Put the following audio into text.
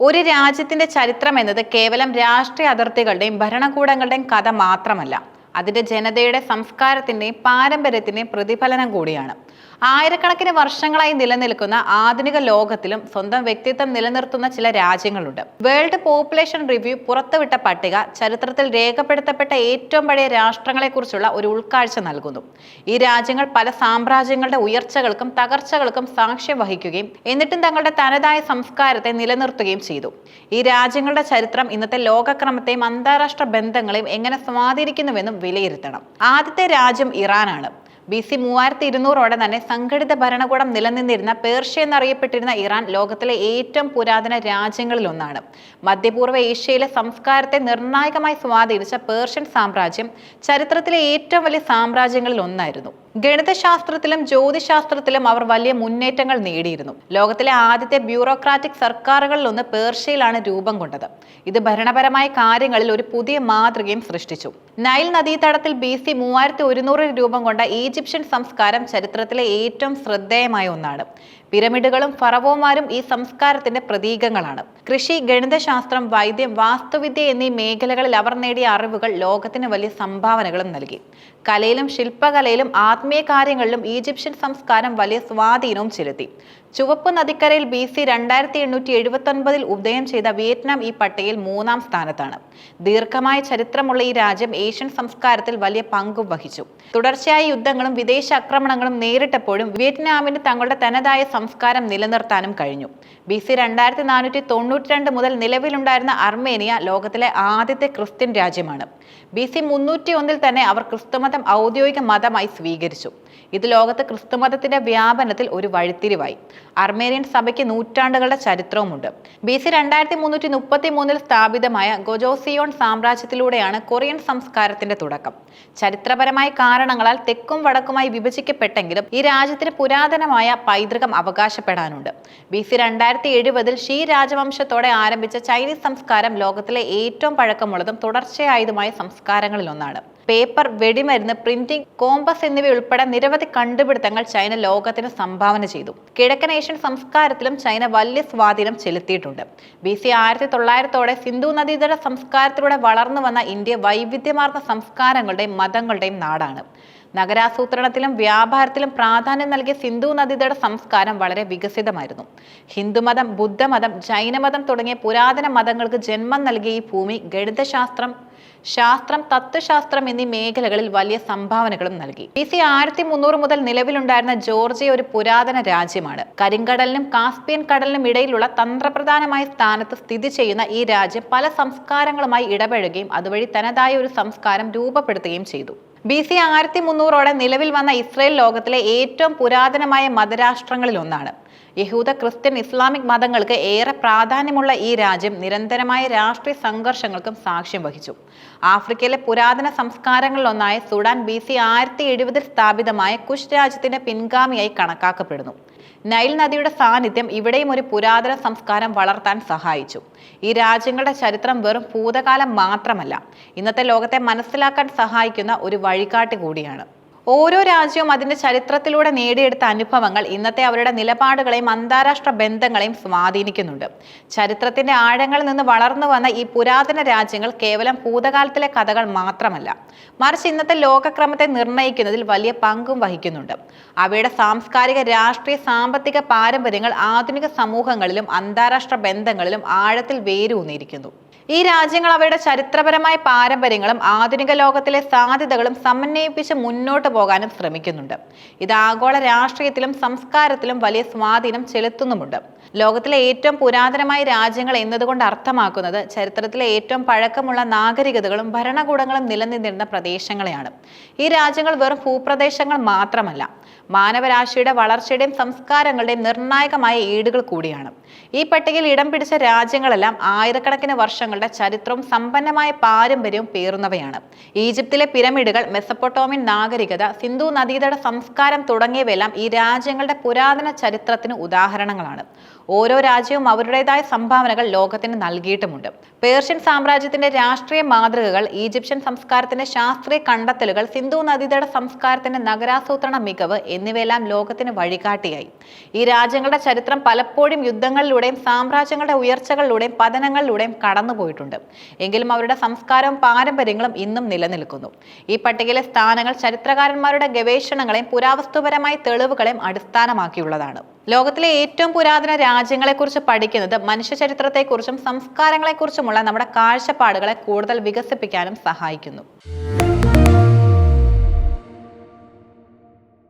ഒരു രാജ്യത്തിന്റെ ചരിത്രം എന്നത് കേവലം രാഷ്ട്രീയ അതിർത്തികളുടെയും ഭരണകൂടങ്ങളുടെയും കഥ മാത്രമല്ല. അതിന്റെ ജനതയുടെ സംസ്കാരത്തിന്റെയും പാരമ്പര്യത്തിന്റെയും പ്രതിഫലനം കൂടിയാണ്. ആയിരക്കണക്കിന് വർഷങ്ങളായി നിലനിൽക്കുന്ന ആധുനിക ലോകത്തിലും സ്വന്തം വ്യക്തിത്വം നിലനിർത്തുന്ന ചില രാജ്യങ്ങളുണ്ട്. വേൾഡ് പോപ്പുലേഷൻ റിവ്യൂ പുറത്തുവിട്ട പട്ടിക ചരിത്രത്തിൽ രേഖപ്പെടുത്തപ്പെട്ട ഏറ്റവും പഴയ രാഷ്ട്രങ്ങളെക്കുറിച്ചുള്ള ഒരു ഉൾക്കാഴ്ച നൽകുന്നു. ഈ രാജ്യങ്ങൾ പല സാമ്രാജ്യങ്ങളുടെ ഉയർച്ചകൾക്കും തകർച്ചകൾക്കും സാക്ഷ്യം വഹിക്കുകയും എന്നിട്ടും തങ്ങളുടെ തനതായ സംസ്കാരത്തെ നിലനിർത്തുകയും ചെയ്തു. ഈ രാജ്യങ്ങളുടെ ചരിത്രം ഇന്നത്തെ ലോകക്രമത്തെയും അന്താരാഷ്ട്ര ബന്ധങ്ങളെയും എങ്ങനെ സ്വാധീനിക്കുന്നുവെന്നും വിലയിരുത്തണം. ആദ്യത്തെ രാജ്യം ഇറാനാണ്. ബി സി മൂവായിരത്തി ഇരുന്നൂറോടെ തന്നെ സംഘടിത ഭരണകൂടം നിലനിന്നിരുന്ന പേർഷ്യ എന്നറിയപ്പെട്ടിരുന്ന ഇറാൻ ലോകത്തിലെ ഏറ്റവും പുരാതന രാജ്യങ്ങളിലൊന്നാണ്. മധ്യപൂർവ ഏഷ്യയിലെ സംസ്കാരത്തെ നിർണായകമായി സ്വാധീനിച്ച പേർഷ്യൻ സാമ്രാജ്യം ചരിത്രത്തിലെ ഏറ്റവും വലിയ സാമ്രാജ്യങ്ങളിൽ ഒന്നായിരുന്നു ഗണിതശാസ്ത്രത്തിലും ജ്യോതിശാസ്ത്രത്തിലും അവർ വലിയ മുന്നേറ്റങ്ങൾ നേടിയിരുന്നു. ലോകത്തിലെ ആദ്യത്തെ ബ്യൂറോക്രാറ്റിക് സർക്കാരുകളിൽ ഒന്ന് പേർഷ്യയിലാണ് രൂപം കൊണ്ടത്. ഇത് ഭരണപരമായ കാര്യങ്ങളിൽ ഒരു പുതിയ മാതൃകയും സൃഷ്ടിച്ചു. നൈൽ നദീതടത്തിൽ ബി സി മൂവായിരത്തി ഒരുന്നൂറിൽ രൂപം കൊണ്ട ഈജിപ്ഷ്യൻ സംസ്കാരം ചരിത്രത്തിലെ ഏറ്റവും ശ്രദ്ധേയമായ ഒന്നാണ്. പിരമിഡുകളും ഫറവോമാരും ഈ സംസ്കാരത്തിന്റെ പ്രതീകങ്ങളാണ്. കൃഷി ഗണിതശാസ്ത്രം വൈദ്യം വാസ്തുവിദ്യ എന്നീ മേഖലകളിൽ അവർ നേടിയ അറിവുകൾ ലോകത്തിന് വലിയ സംഭാവനകളും നൽകി. കലയിലും ശില്പകലയിലും ആത്മീയ കാര്യങ്ങളിലും ഈജിപ്ഷ്യൻ സംസ്കാരം വലിയ സ്വാധീനവും ചെലുത്തി. ചുവപ്പ് നദിക്കരയിൽ ബി സി രണ്ടായിരത്തി എണ്ണൂറ്റി എഴുപത്തി ഒൻപതിൽ ഉദയം ചെയ്ത വിയറ്റ്നാം ഈ പട്ടികയിൽ മൂന്നാം സ്ഥാനത്താണ്. ദീർഘമായ ചരിത്രമുള്ള ഈ രാജ്യം ഏഷ്യൻ സംസ്കാരത്തിൽ വലിയ പങ്കും വഹിച്ചു. തുടർച്ചയായ യുദ്ധങ്ങളും വിദേശ ആക്രമണങ്ങളും നേരിട്ടപ്പോഴും വിയറ്റ്നാമിന് തങ്ങളുടെ തനതായ സംസ്കാരം നിലനിർത്താനും കഴിഞ്ഞു. ബി സി രണ്ടായിരത്തി നാനൂറ്റി തൊണ്ണൂറ്റി രണ്ട് മുതൽ നിലവിലുണ്ടായിരുന്ന അർമേനിയ ലോകത്തിലെ ആദ്യത്തെ ക്രിസ്ത്യൻ രാജ്യമാണ്. ബി സി മുന്നൂറ്റി ഒന്നിൽ തന്നെ അവർ ക്രിസ്തുമതം ഔദ്യോഗിക മതമായി സ്വീകരിച്ചു. ഇത് ലോകത്ത് ക്രിസ്തുമതത്തിന്റെ വ്യാപനത്തിൽ ഒരു വഴിത്തിരിവായി. അർമേനിയൻ സഭയ്ക്ക് നൂറ്റാണ്ടുകളുടെ ചരിത്രവുമുണ്ട്. ബി സി രണ്ടായിരത്തി മുന്നൂറ്റി മുപ്പത്തി മൂന്നിൽ സ്ഥാപിതമായ ഗൊജോസിയോൺ സാമ്രാജ്യത്തിലൂടെയാണ് കൊറിയൻ സംസ്കാരത്തിന്റെ തുടക്കം. ചരിത്രപരമായ കാരണങ്ങളാൽ തെക്കും വടക്കുമായി വിഭജിക്കപ്പെട്ടെങ്കിലും ഈ രാജ്യത്തിന് പുരാതനമായ പൈതൃകം അവകാശപ്പെടാനുണ്ട്. ബി സി രണ്ടായിരത്തി എഴുപതിൽ ഷീ രാജവംശത്തോടെ ആരംഭിച്ച ചൈനീസ് സംസ്കാരം ലോകത്തിലെ ഏറ്റവും പഴക്കമുള്ളതും തുടർച്ചയായതുമായ സംസ്കാരങ്ങളിൽ ഒന്നാണ് പേപ്പർ വെടിമരുന്ന് പ്രിന്റിംഗ് കോമ്പസ് എന്നിവയുൾപ്പെടെ നിരവധി കണ്ടുപിടുത്തങ്ങൾ ചൈന ലോകത്തിന് സംഭാവന ചെയ്തു. കിഴക്കൻ ഏഷ്യൻ സംസ്കാരത്തിലും ചൈന വലിയ സ്വാധീനം ചെലുത്തിയിട്ടുണ്ട്. ബി സി ആയിരത്തി തൊള്ളായിരത്തോടെ സിന്ധു നദീതട സംസ്കാരത്തിലൂടെ വളർന്നു വന്ന ഇന്ത്യ വൈവിധ്യമാർന്ന സംസ്കാരങ്ങളുടെയും മതങ്ങളുടെയും നാടാണ്. നഗരാസൂത്രണത്തിലും വ്യാപാരത്തിലും പ്രാധാന്യം നൽകിയ സിന്ധു നദീതട സംസ്കാരം വളരെ വികസിതമായിരുന്നു. ഹിന്ദുമതം ബുദ്ധമതം ജൈനമതം തുടങ്ങിയ പുരാതന മതങ്ങൾക്ക് ജന്മം നൽകിയ ഈ ഭൂമി ഗണിതശാസ്ത്രം ശാസ്ത്രം തത്വശാസ്ത്രം എന്നീ മേഖലകളിൽ വലിയ സംഭാവനകളും നൽകി. ബി സി ആയിരത്തി മുന്നൂറ് മുതൽ നിലവിലുണ്ടായിരുന്ന ജോർജിയ ഒരു പുരാതന രാജ്യമാണ്. കരിങ്കടലിനും കാസ്പിയൻ കടലിനും ഇടയിലുള്ള തന്ത്രപ്രധാനമായ സ്ഥാനത്ത് സ്ഥിതി ചെയ്യുന്ന ഈ രാജ്യം പല സംസ്കാരങ്ങളുമായി ഇടപഴകുകയും അതുവഴി തനതായ ഒരു സംസ്കാരം രൂപപ്പെടുത്തുകയും ചെയ്തു. ബി സി ആയിരത്തി മുന്നൂറോടെ നിലവിൽ വന്ന ഇസ്രയേൽ ലോകത്തിലെ ഏറ്റവും പുരാതനമായ മതരാഷ്ട്രങ്ങളിലൊന്നാണ് യഹൂദ ക്രിസ്ത്യൻ ഇസ്ലാമിക് മതങ്ങൾക്ക് ഏറെ പ്രാധാന്യമുള്ള ഈ രാജ്യം നിരന്തരമായ രാഷ്ട്രീയ സംഘർഷങ്ങൾക്കും സാക്ഷ്യം വഹിച്ചു. ആഫ്രിക്കയിലെ പുരാതന സംസ്കാരങ്ങളിലൊന്നായ സുഡാൻ ബി സി ആയിരത്തി എഴുപതിൽ സ്ഥാപിതമായ കുഷ് രാജ്യത്തിന്റെ പിൻഗാമിയായി കണക്കാക്കപ്പെടുന്നു. നൈൽ നദിയുടെ സാന്നിധ്യം ഇവിടെയും ഒരു പുരാതന സംസ്കാരം വളർത്താൻ സഹായിച്ചു. ഈ രാജ്യങ്ങളുടെ ചരിത്രം വെറും ഭൂതകാലം മാത്രമല്ല ഇന്നത്തെ ലോകത്തെ മനസ്സിലാക്കാൻ സഹായിക്കുന്ന ഒരു വഴികാട്ടി കൂടിയാണ്. ഓരോ രാജ്യവും അതിന്റെ ചരിത്രത്തിലൂടെ നേടിയെടുത്ത അനുഭവങ്ങൾ ഇന്നത്തെ അവരുടെ നിലപാടുകളെയും അന്താരാഷ്ട്ര ബന്ധങ്ങളെയും സ്വാധീനിക്കുന്നുണ്ട്. ചരിത്രത്തിന്റെ ആഴങ്ങളിൽ നിന്ന് വളർന്നു വന്ന ഈ പുരാതന രാജ്യങ്ങൾ കേവലം ഭൂതകാലത്തിലെ കഥകൾ മാത്രമല്ല മറിച്ച് ഇന്നത്തെ ലോകക്രമത്തെ നിർണയിക്കുന്നതിൽ വലിയ പങ്കും വഹിക്കുന്നുണ്ട്. അവയുടെ സാംസ്കാരിക രാഷ്ട്രീയ സാമ്പത്തിക പാരമ്പര്യങ്ങൾ ആധുനിക സമൂഹങ്ങളിലും അന്താരാഷ്ട്ര ബന്ധങ്ങളിലും ആഴത്തിൽ വേരൂന്നിയിരിക്കുന്നു. ഈ രാജ്യങ്ങൾ അവയുടെ ചരിത്രപരമായ പാരമ്പര്യങ്ങളും ആധുനിക ലോകത്തിലെ സാധ്യതകളും സമന്വയിപ്പിച്ച് മുന്നോട്ട് പോകാനും ശ്രമിക്കുന്നുണ്ട്. ഇത് ആഗോള രാഷ്ട്രീയത്തിലും സംസ്കാരത്തിലും വലിയ സ്വാധീനം ചെലുത്തുന്നുമുണ്ട്. ലോകത്തിലെ ഏറ്റവും പുരാതനമായ രാജ്യങ്ങൾ എന്നതുകൊണ്ട് അർത്ഥമാക്കുന്നത് ചരിത്രത്തിലെ ഏറ്റവും പഴക്കമുള്ള നാഗരികതകളും ഭരണകൂടങ്ങളും നിലനിന്നിരുന്ന പ്രദേശങ്ങളെയാണ്. ഈ രാജ്യങ്ങൾ വെറും ഭൂപ്രദേശങ്ങൾ മാത്രമല്ല മാനവരാശിയുടെ വളർച്ചയുടെയും സംസ്കാരങ്ങളുടെയും നിർണായകമായ ഏടുകൾ കൂടിയാണ്. ഈ പട്ടികയിൽ ഇടം പിടിച്ച രാജ്യങ്ങളെല്ലാം ആയിരക്കണക്കിന് വർഷങ്ങളുടെ ചരിത്രവും സമ്പന്നമായ പാരമ്പര്യവും പേറുന്നവയാണ്. ഈജിപ്തിലെ പിരമിഡുകൾ മെസ്സപ്പൊട്ടോമിയൻ നാഗരികത സിന്ധു നദീതട സംസ്കാരം തുടങ്ങിയവയെല്ലാം ഈ രാജ്യങ്ങളുടെ പുരാതന ചരിത്രത്തിന് ഉദാഹരണങ്ങളാണ്. ഓരോ രാജ്യവും അവരുടേതായ സംഭാവനകൾ ലോകത്തിന് നൽകിയിട്ടുമുണ്ട്. പേർഷ്യൻ സാമ്രാജ്യത്തിന്റെ രാഷ്ട്രീയ മാതൃകകൾ ഈജിപ്ഷ്യൻ സംസ്കാരത്തിന്റെ ശാസ്ത്രീയ കണ്ടെത്തലുകൾ സിന്ധു നദീതട സംസ്കാരത്തിന്റെ നഗരാസൂത്രണ മികവ് എന്നിവയെല്ലാം ലോകത്തിന് വഴികാട്ടിയായി. ഈ രാജ്യങ്ങളുടെ ചരിത്രം പലപ്പോഴും യുദ്ധങ്ങളിലൂടെയും സാമ്രാജ്യങ്ങളുടെ ഉയർച്ചകളിലൂടെയും പതനങ്ങളിലൂടെയും കടന്നുപോയിട്ടുണ്ട്. എങ്കിലും അവരുടെ സംസ്കാരവും പാരമ്പര്യങ്ങളും ഇന്നും നിലനിൽക്കുന്നു. ഈ പട്ടികയിലെ സ്ഥാനങ്ങൾ ചരിത്രകാരന്മാരുടെ ഗവേഷണങ്ങളെയും പുരാവസ്തുപരമായ തെളിവുകളെയും അടിസ്ഥാനമാക്കിയുള്ളതാണ്. ലോകത്തിലെ ഏറ്റവും പുരാതന രാജ്യങ്ങളെക്കുറിച്ച് പഠിക്കുന്നത് മനുഷ്യ ചരിത്രത്തെക്കുറിച്ചും സംസ്കാരങ്ങളെക്കുറിച്ചുമുള്ള നമ്മുടെ കാഴ്ചപ്പാടുകളെ കൂടുതൽ വികസിപ്പിക്കാനും സഹായിക്കുന്നു.